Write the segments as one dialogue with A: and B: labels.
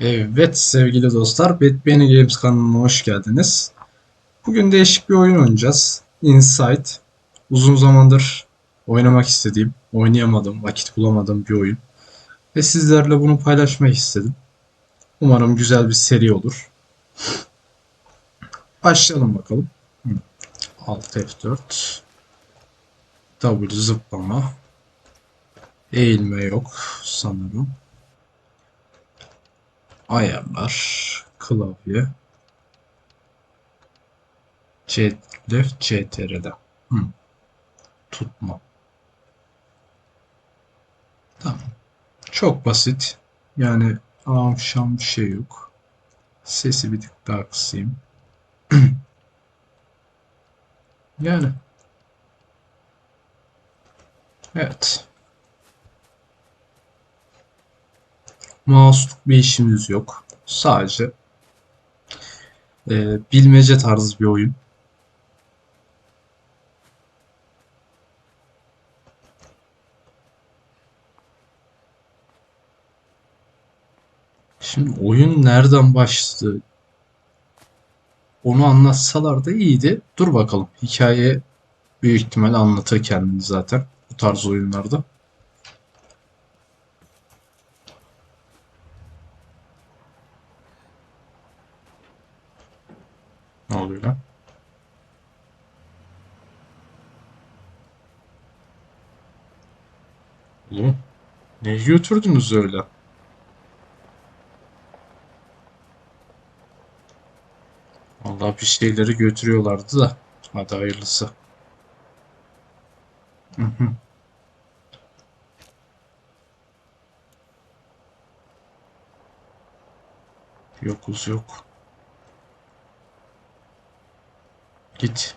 A: Evet sevgili dostlar, Batman Games kanalına hoş geldiniz. Bugün değişik bir oyun oynayacağız. Inside. Uzun zamandır oynamak istediğim, oynayamadım, vakit bulamadığım bir oyun. Ve sizlerle bunu paylaşmak istedim. Umarım güzel bir seri olur. Başlayalım bakalım. Alt F4. W zıplama. Eğilme yok sanırım. Ayarlar, klavye, C, left CTR'de. Hı. Tutma. Tamam. Çok basit. Yani amşam bir şey yok. Sesi bir tık daha kısayım. yani. Evet. Mouse'luk bir işimiz yok. Sadece e, bilmece tarzı bir oyun. Şimdi oyun nereden başladı? Onu anlatsalar da iyiydi. Dur bakalım. Hikaye büyük ihtimal anlatır kendini zaten bu tarz oyunlarda. Oluyor lan? Oğlum, ne götürdünüz öyle? Vallahi bir şeyleri götürüyorlardı da. Hadi hayırlısı. Hı hı. Yokuz yok. Git.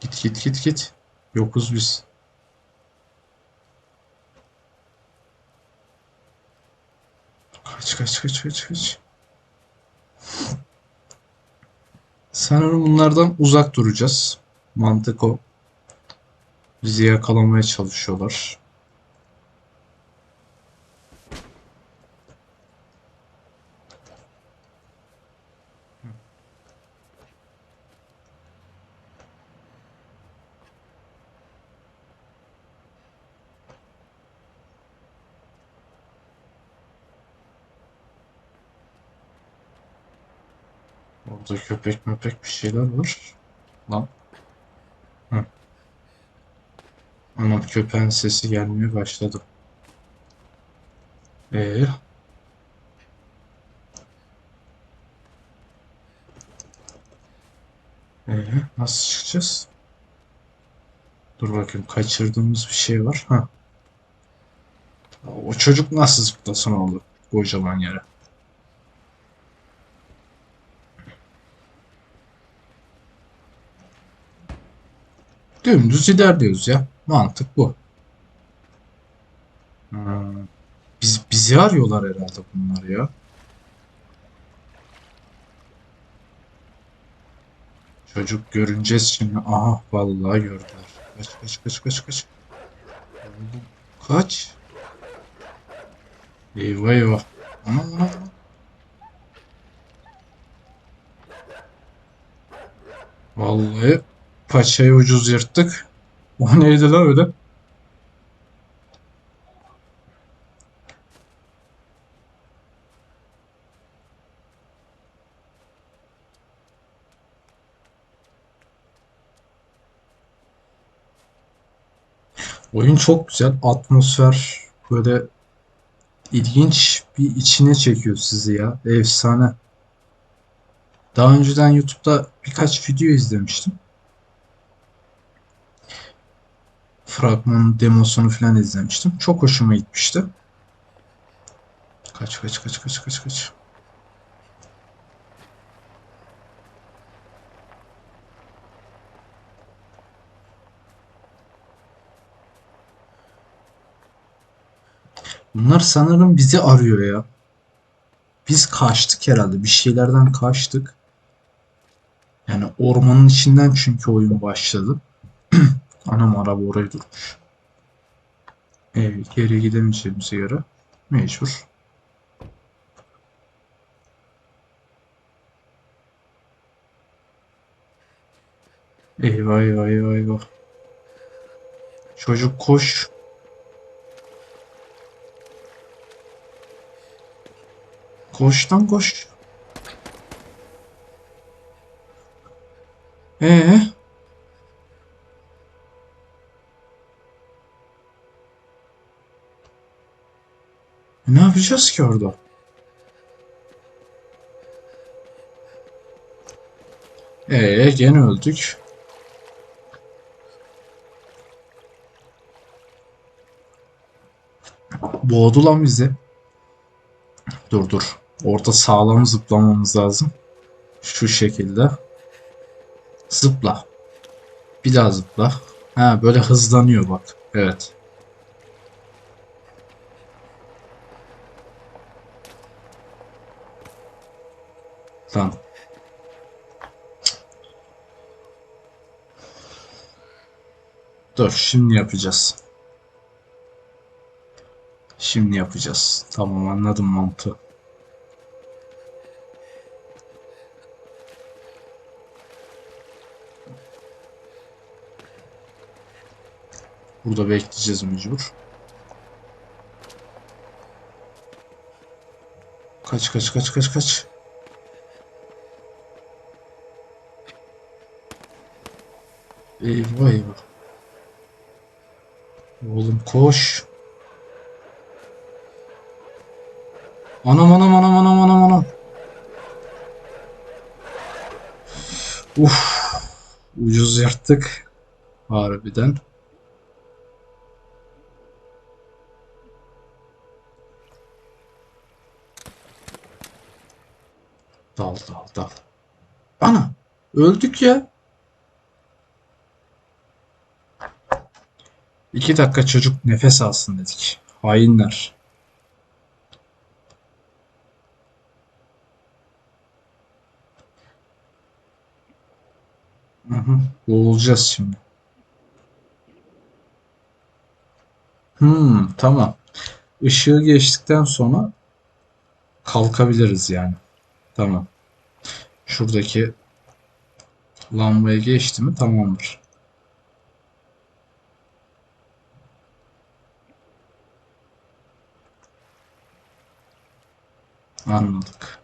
A: Git git git git. Yokuz biz. Kaç kaç kaç kaç kaç. Sanırım bunlardan uzak duracağız. Mantık o. Bizi yakalamaya çalışıyorlar. Orada köpek möpek bir şeyler var. Lan. Hı. Anam köpeğin sesi gelmeye başladı. Ee, ee, nasıl çıkacağız? Dur bakayım kaçırdığımız bir şey var. Ha. O çocuk nasıl zıplasın oldu kocaman yere. Dümdüz ilerliyoruz ya. Mantık bu. Hmm. Biz, bizi arıyorlar herhalde bunlar ya. Çocuk görüneceğiz şimdi. Aha vallahi gördüler. Kaç kaç kaç kaç kaç. Kaç. Eyvah eyvah. Ana ana. ana. Vallahi paçayı ucuz yırttık. O neydi lan öyle? Oyun çok güzel. Atmosfer böyle ilginç bir içine çekiyor sizi ya. Efsane. Daha önceden YouTube'da birkaç video izlemiştim. Fragman demosunu falan izlemiştim. Çok hoşuma gitmişti. Kaç kaç kaç kaç kaç kaç. Bunlar sanırım bizi arıyor ya. Biz kaçtık herhalde. Bir şeylerden kaçtık. Yani ormanın içinden çünkü oyun başladı. Anam araba oraya durmuş. E, geri gidemeyeceğimize göre mecbur. Eyvah eyvah eyvah eyvah. Çocuk koş. Koş lan koş. Ee? Yapacağız ki orada? Ee, gene öldük. Boğdu lan bizi. Dur dur. Orta sağlam zıplamamız lazım. Şu şekilde. Zıpla. Bir daha zıpla. Ha böyle hızlanıyor bak. Evet. Lan. Dur şimdi yapacağız. Şimdi yapacağız. Tamam anladım mantığı. Burada bekleyeceğiz mecbur. Kaç kaç kaç kaç kaç. Eyvah eyvah. Oğlum koş. Anam anam anam anam anam anam. Uf. Ucuz yırttık. Harbiden. Dal dal dal. Ana. Öldük ya. İki dakika çocuk nefes alsın dedik. Hainler. Hı hı. Boğulacağız şimdi. Hmm, tamam. Işığı geçtikten sonra kalkabiliriz yani. Tamam. Şuradaki lambaya geçti mi tamamdır. Anladık.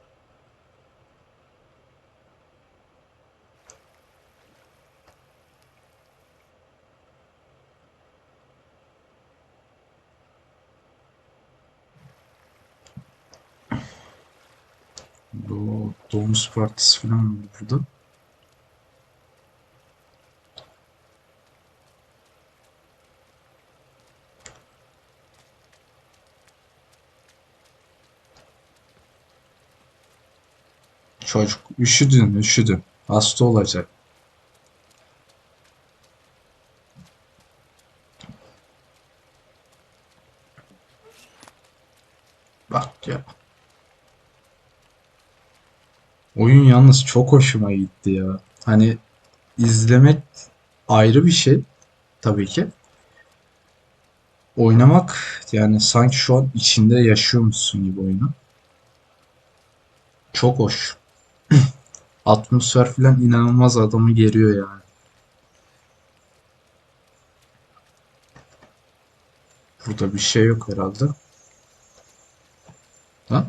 A: Bu domuz partisi falan burada. Çocuk üşüdün üşüdün. Hasta olacak. Bak ya. Oyun yalnız çok hoşuma gitti ya. Hani izlemek ayrı bir şey tabii ki. Oynamak yani sanki şu an içinde yaşıyormuşsun gibi oyunu. Çok hoş. Atmosfer falan inanılmaz adamı geriyor yani. Burada bir şey yok herhalde. Ha?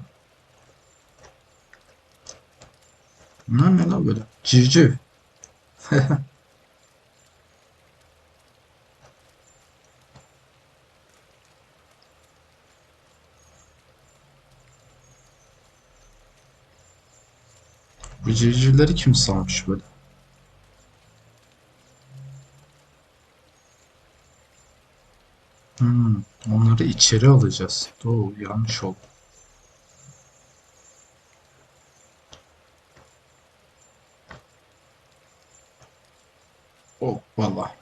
A: Ne lan böyle? Civciv. Bu civcivleri kim salmış böyle? Hmm, onları içeri alacağız. Doğru, yanlış oldu. Oh, valla.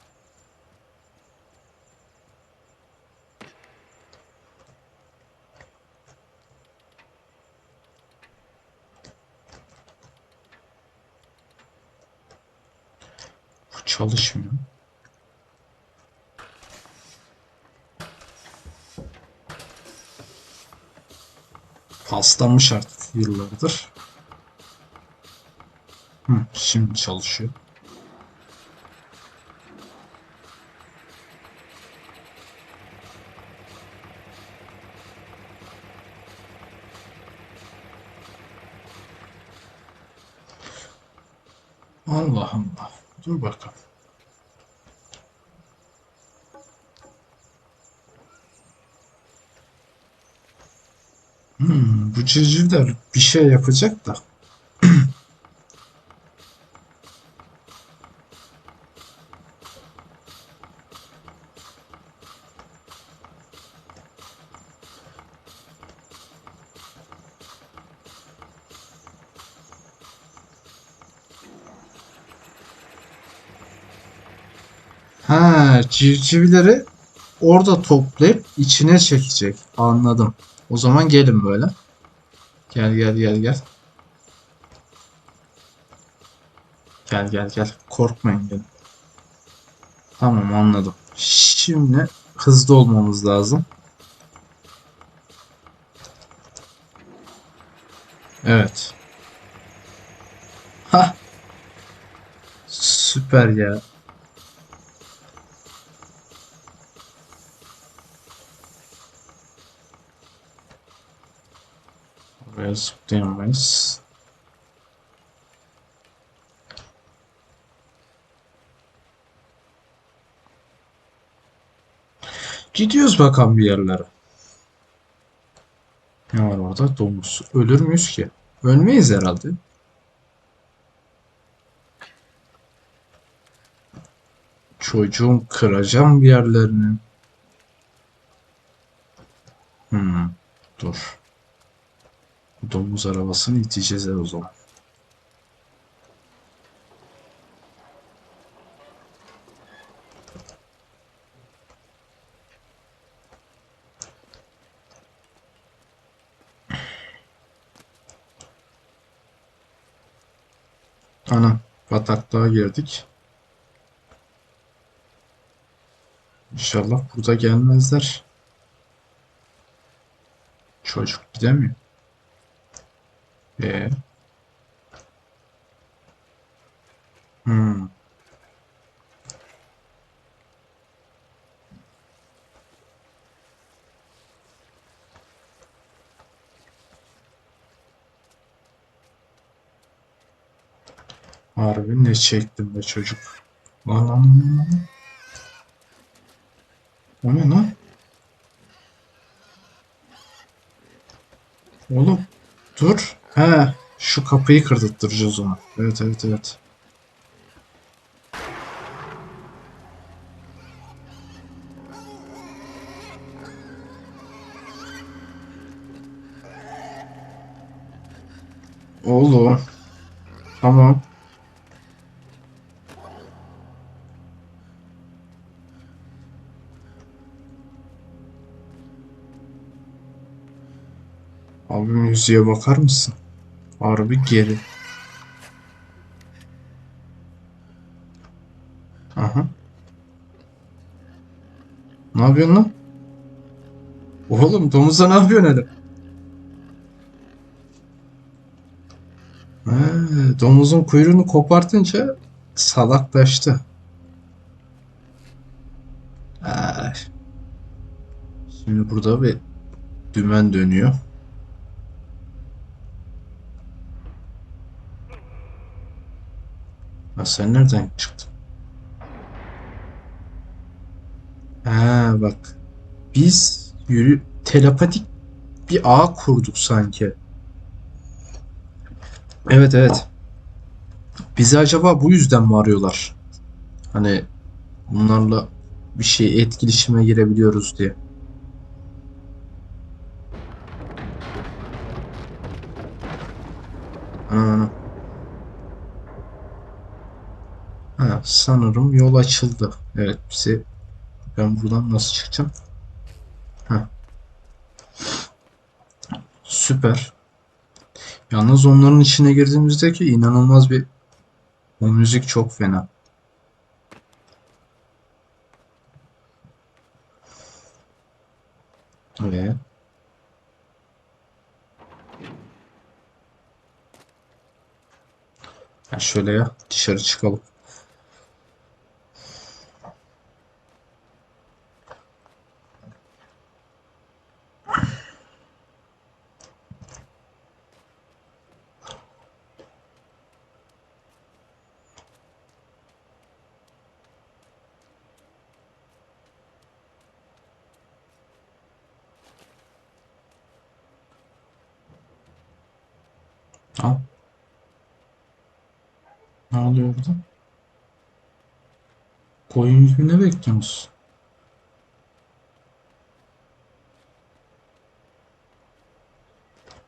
A: çalışmıyor. Paslanmış artık yıllardır. Hı, şimdi çalışıyor. Allah Allah. Dur bakalım. Civcivler bir şey yapacak da. Ha, civcivleri orada toplayıp içine çekecek. Anladım. O zaman gelin böyle. Gel gel gel gel. Gel gel gel. Korkmayın gelin. Tamam anladım. Şimdi hızlı olmamız lazım. Evet. Ha. Süper ya. Oraya zıplayamayız. Gidiyoruz bakalım bir yerlere. Ne var orada? Domuz. Ölür müyüz ki? Ölmeyiz herhalde. Çocuğum kıracağım bir yerlerini. Hmm, dur. Domuz arabasını iteceğiz o zaman. Ana bataklığa girdik. İnşallah burada gelmezler. Çocuk gidemiyor. Ee? Hmm. Harbi ne çektim be çocuk. Lan. O ne lan? Oğlum dur. He şu kapıyı kırdırtacağız ona. Evet evet evet. Oğlum. Tamam. Abi müziğe bakar mısın? Harbi geri. Aha. Ne yapıyorsun lan? Oğlum domuza ne yapıyorsun hele? He, domuzun kuyruğunu kopartınca salaklaştı. Şimdi burada bir dümen dönüyor. Sen nereden çıktın? Ha bak. Biz yürü telepatik bir ağ kurduk sanki. Evet evet. Bizi acaba bu yüzden mi arıyorlar? Hani bunlarla bir şey etkileşime girebiliyoruz diye. sanırım yol açıldı. Evet bize ben buradan nasıl çıkacağım? Heh. Süper. Yalnız onların içine girdiğimizde ki inanılmaz bir o müzik çok fena. Evet. Yani şöyle ya dışarı çıkalım. Koyun gibi ne bekliyorsunuz?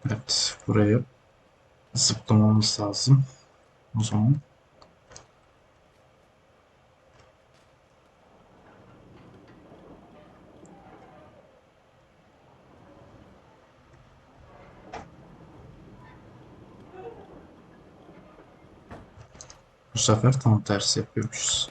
A: Evet, buraya zıplamamız lazım. O zaman. Bu sefer tam tersi yapıyormuşuz.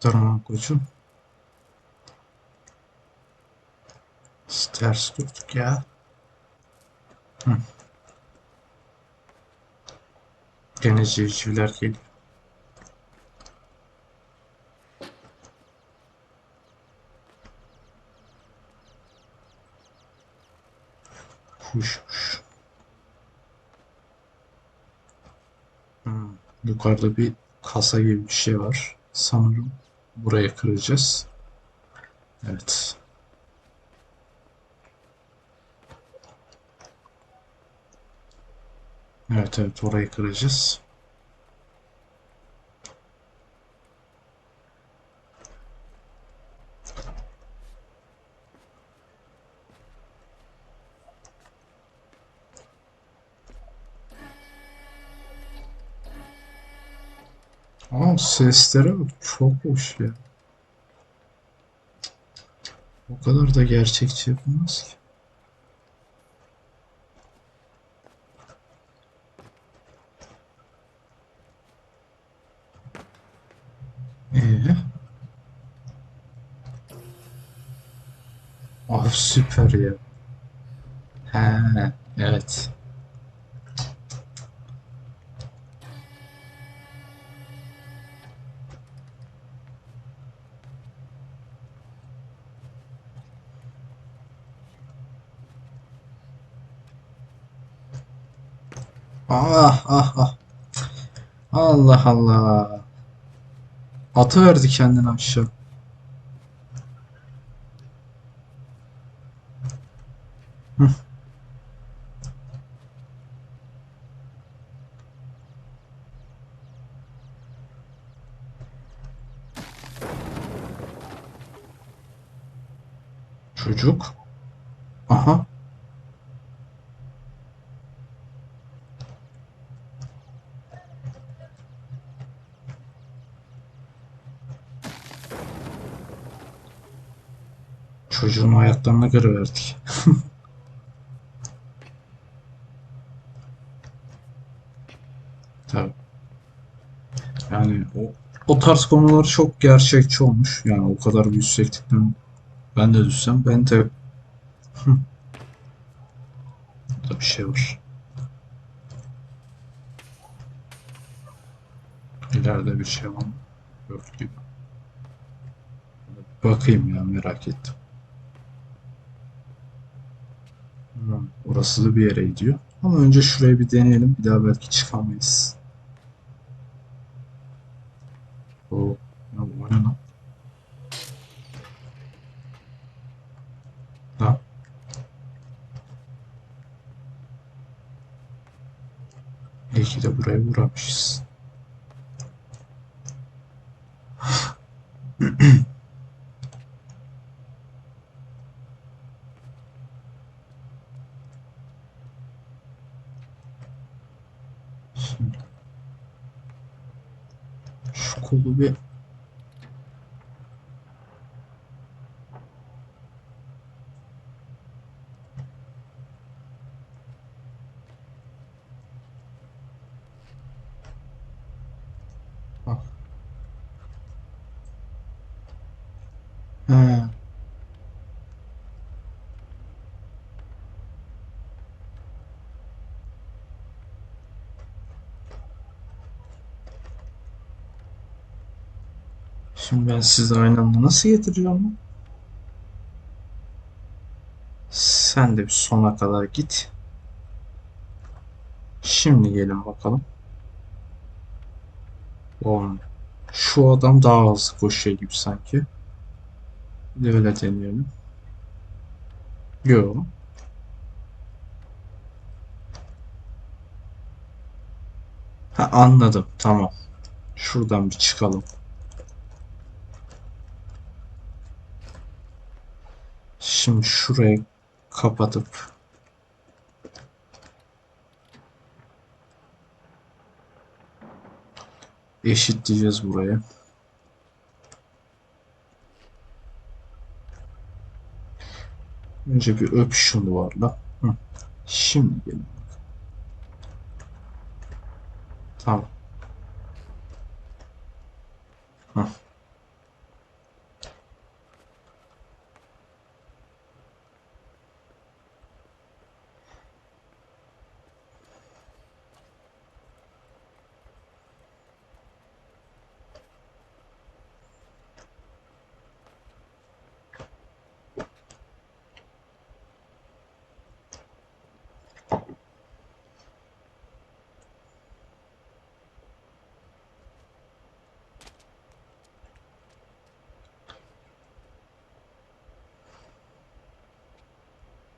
A: Tamam koçum. Biz Ters durduk ya. Hı. Gene civcivler geliyor. Huş. Hmm, Yukarıda bir kasa gibi bir şey var. Sanırım buraya kıracağız. Evet. Evet evet orayı kıracağız. Aa seslere bak çok hoş ya. O kadar da gerçekçi yapılmaz ki. Ee? Ah süper ya. He, evet. Ah ah ah. Allah Allah. Atı verdi kendini aşağı. Hı. Çocuk. Aha. Çocuğun ayaklarına kırıverdik. Tabii. Yani o, o tarz konular çok gerçekçi olmuş. Yani o kadar bir yükseklikten ben de düşsem ben de. Burada bir şey var. İleride bir şey var mı? Yok gibi. Bakayım ya merak ettim. Hı, Orası da bir yere gidiyor. Ama önce şurayı bir deneyelim. Bir daha belki çıkamayız. O, ya bu ne lan? Lan. İyi ki de buraya vuramışız. Şimdi şu kolu Şimdi ben sizi aynı anda nasıl lan? Sen de bir sona kadar git. Şimdi gelin bakalım. Oğlum, şu adam daha hızlı koşuyor gibi sanki. Öyle deneyelim. Yo. Ha anladım. Tamam. Şuradan bir çıkalım. Şimdi şurayı kapatıp eşitleyeceğiz burayı. Önce bir öp şunu var la. Hı. Şimdi gelin. Tamam. Hı.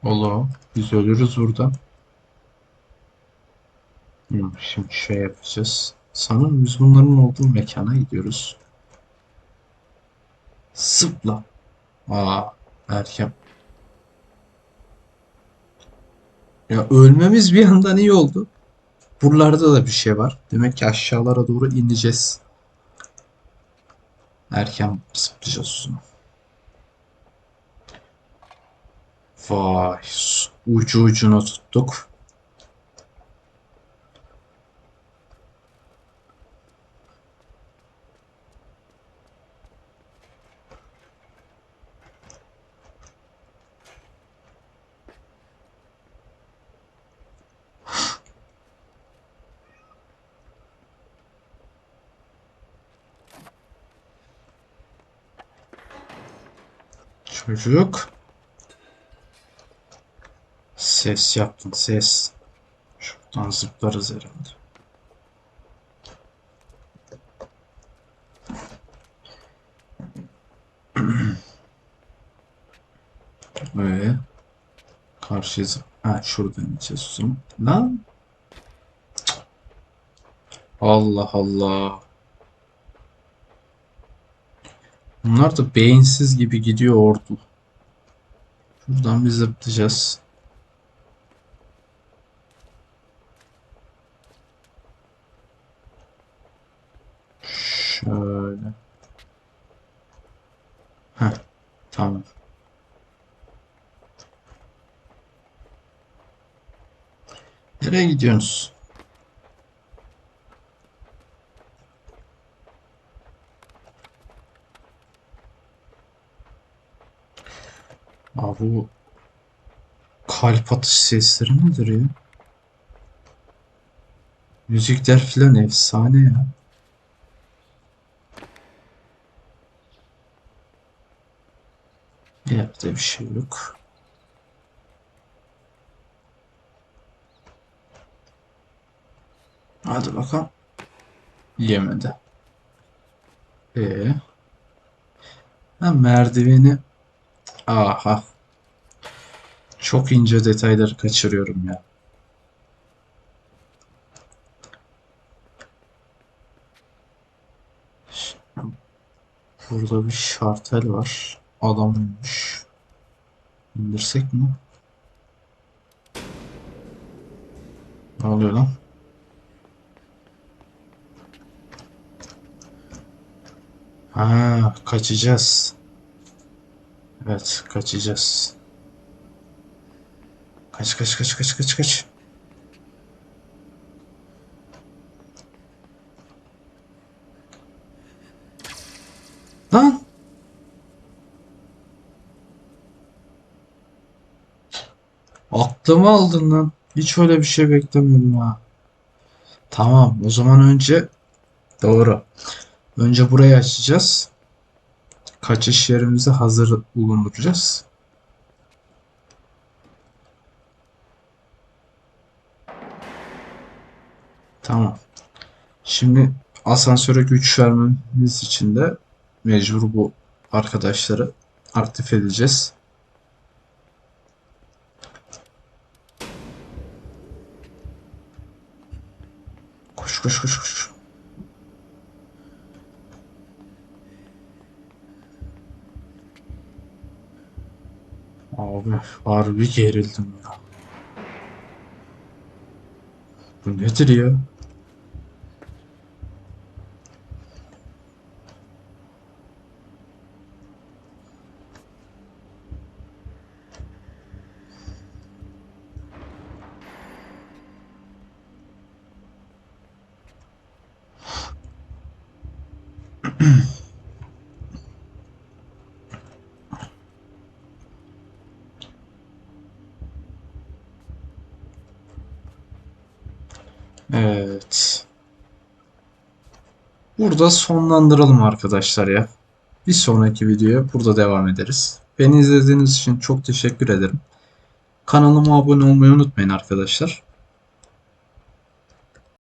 A: Oğlum biz ölürüz burada. Şimdi şey yapacağız. Sanırım biz bunların olduğu mekana gidiyoruz. Zıpla. Aa erken. Ya ölmemiz bir yandan iyi oldu. Buralarda da bir şey var. Demek ki aşağılara doğru ineceğiz. Erken zıplayacağız uzun. Vay. Ucu ucuna tuttuk. Çocuk. Ses yaptın ses. Şuradan zıplarız herhalde. Ve karşıya zıp. Ha şuradan ineceğiz o zaman. Lan. Allah Allah. Bunlar da beyinsiz gibi gidiyor ordu. Şuradan bir zıplayacağız. Şöyle. Heh, tamam. Nereye gidiyorsunuz? Aa, bu kalp atış sesleri nedir ya? Müzikler filan efsane ya. Yerde bir şey yok. Hadi bakalım. Yemedi. Ee, ha, merdiveni. Aha. Çok ince detayları kaçırıyorum ya. Burada bir şartel var. Adam ölmüş. İndirsek mi? Ne oluyor lan? Ha, kaçacağız. Evet, kaçacağız. Kaç kaç kaç kaç kaç kaç. Lan! Aklımı aldın lan. Hiç öyle bir şey beklemiyordum ha. Tamam, o zaman önce doğru. Önce burayı açacağız. kaçış yerimizi hazır bulunduracağız. Tamam. Şimdi asansöre güç vermemiz için de mecbur bu arkadaşları aktif edeceğiz. Koş koş koş koş. Abi harbi gerildim ya. Bu nedir ya? Evet. Burada sonlandıralım arkadaşlar ya. Bir sonraki videoya burada devam ederiz. Beni izlediğiniz için çok teşekkür ederim. Kanalıma abone olmayı unutmayın arkadaşlar.